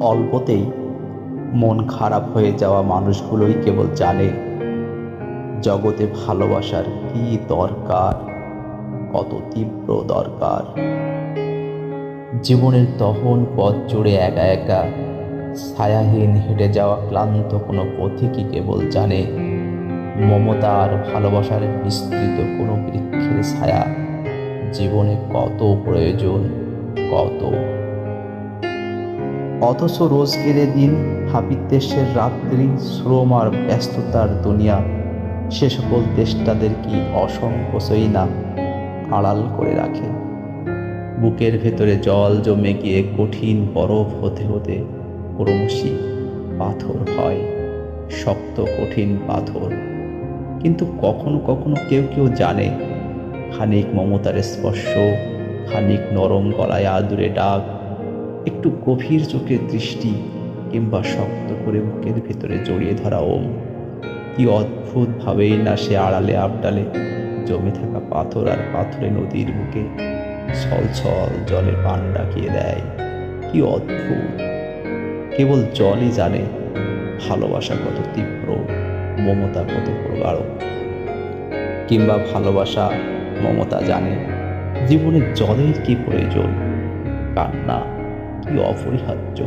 অল্পতেই মন খারাপ হয়ে যাওয়া মানুষগুলোই কেবল জানে জগতে ভালোবাসার কি দরকার, কত তীব্র দরকার। জীবনের তহন পথ জুড়ে একা একা, ছায়াহীন হেঁটে যাওয়া ক্লান্ত কোনো পথিকই কেবল জানে? মমতা আর ভালোবাসার বিস্তৃত কোনো বৃক্ষের ছায়া জীবনে কত প্রয়োজন, কত অথচ রোজ রোজগেরে দিন হাপিত্যেশের রাত্রি শ্রম আর ব্যস্ততার দুনিয়া। সে সকল দেশটাদের কি অসংকোচই না আড়াল করে রাখে। বুকের ভেতরে জল জমে গিয়ে কঠিন বরফ হতে হতে ক্রমশই পাথর হয়, শক্ত কঠিন পাথর। কিন্তু কখনো কখনো কেউ কেউ জানে, খানিক মমতার স্পর্শ, খানিক নরম গলায় আদুরে ডাক একটু গভীর চোখের দৃষ্টি কিংবা শক্ত করে বুকের ভেতরে জড়িয়ে ধরা ওম। কি অদ্ভুতভাবেই না সে আড়ালে আবডালে জমে থাকা পাথর আর পাথরে নদীর বুকে ছল ছল জলে পান ডাকিয়ে দেয়। কি অদ্ভুত। কেবল জলই জানে ভালোবাসা কত তীব্র, মমতা কত প্রগাঢ়। কিংবা ভালোবাসা, মমতা জানে জীবনে জলের কি প্রয়োজন কান্না অপরিহার্য।